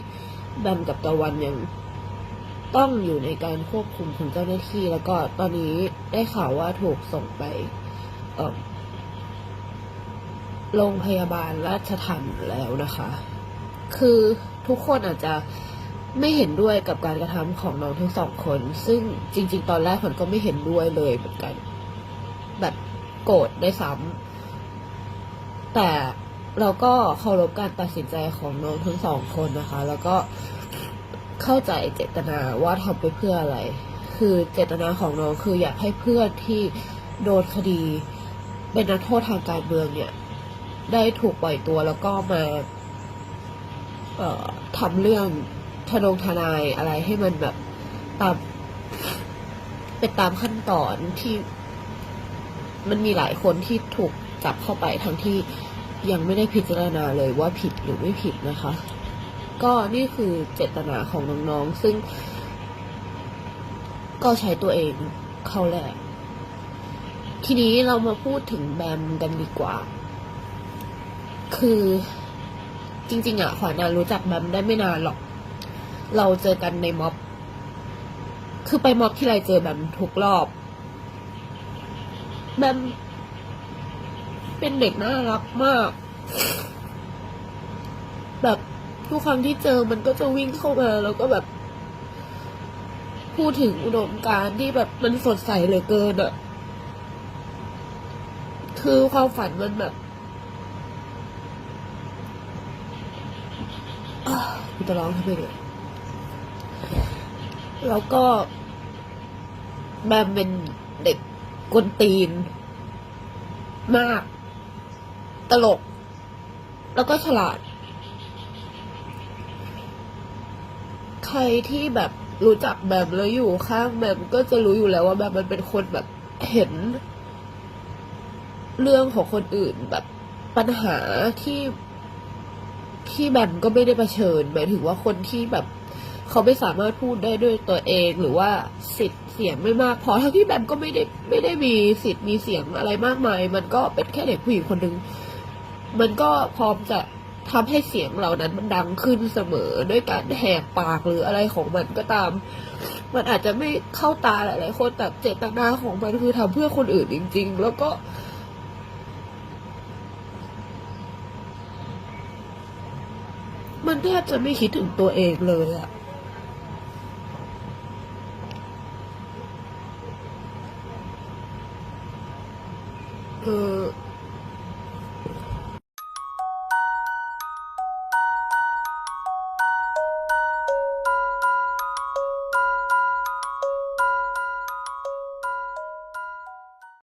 ที่แบมกับตะวันยังต้องอยู่ในการควบคุมของเจ้าหน้าที่ แล้วก็ตอนนี้ได้ข่าวว่าถูกส่งไปโรงพยาบาลราชทันแล้วนะคะ คือทุกคนอาจจะไม่เห็นด้วยกับการกระทำของน้องทั้งสองคน ซึ่งจริง ๆ ตอนแรกผมก็ไม่เห็นด้วยเลยเหมือนกัน แบบโกรธได้ซ้ำแต่ เราก็เคารพการตัดสินใจของน้องทั้งสองคนนะคะ แล้วก็เข้าใจเจตนาว่าทำไปเพื่ออะไร คือเจตนาของน้องคืออยากให้เพื่อนที่โดนคดี เป็นนักโทษทางการเมืองเนี่ย ได้ถูกปล่อยตัวแล้วก็มาเอ่อทำเรื่องทนงทนายอะไรให้มันแบบตามเป็นตามขั้นตอนที่ มันมีหลายคนที่ถูกจับเข้าไปทั้งที่ ยังไม่ได้พิจารณาเลยว่าผิดหรือไม่ผิดนะคะ ก็นี่คือเจตนาของน้องๆ ซึ่ง ก็ใช้ตัวเองเข้าแรกทีนี้เรามาพูดถึงแบมกันดีกว่า คือจริง ๆอะขวัญน่ะรู้จักแบมได้ไม่นานหรอก เราเจอกันในม็อบ คือไปม็อบที่ไรเจอแบมทุกรอบ แบม เป็นเด็กน่ารักมาก แบบทุกครั้งที่เจอมันก็จะวิ่งเข้ามาแล้วก็แบบ พูดถึงอุดมการณ์ที่แบบมันสดใสเหลือเกินอะคือความฝันมันแบบอ้าวกูจะร้องทำไมเนี่ยแล้วก็แบมเป็นเด็กกวนตีน มาก ตลก แล้วก็ฉลาด ใครที่แบบรู้จักแบมแล้วอยู่ข้างแบมก็จะรู้อยู่แล้วว่าแบมมันเป็นคนแบบเห็น เรื่องของคนอื่นแบบปัญหาที่ที่แบมก็ไม่ได้เผชิญหมายถึงว่าคนที่แบบเขาไม่สามารถพูดได้ด้วยตัวเองหรือว่าสิทธิ์เสียงไม่มากพอทั้งที่แบมก็ไม่ได้ไม่ได้มีสิทธิ์มีเสียงอะไรมากมาย มันก็เป็นแค่เด็กผู้หญิงคนหนึ่ง มันก็พร้อมจะทำให้เสียงเหล่านั้นมันดังขึ้นเสมอด้วยการแหกปากหรืออะไรของมันก็ตาม มันอาจจะไม่เข้าตาหลายๆคนแต่เจตนาของมันคือทำเพื่อคนอื่นจริง ๆ แล้วก็ มันแทบจะไม่คิดถึงตัวเองเลยอะเออ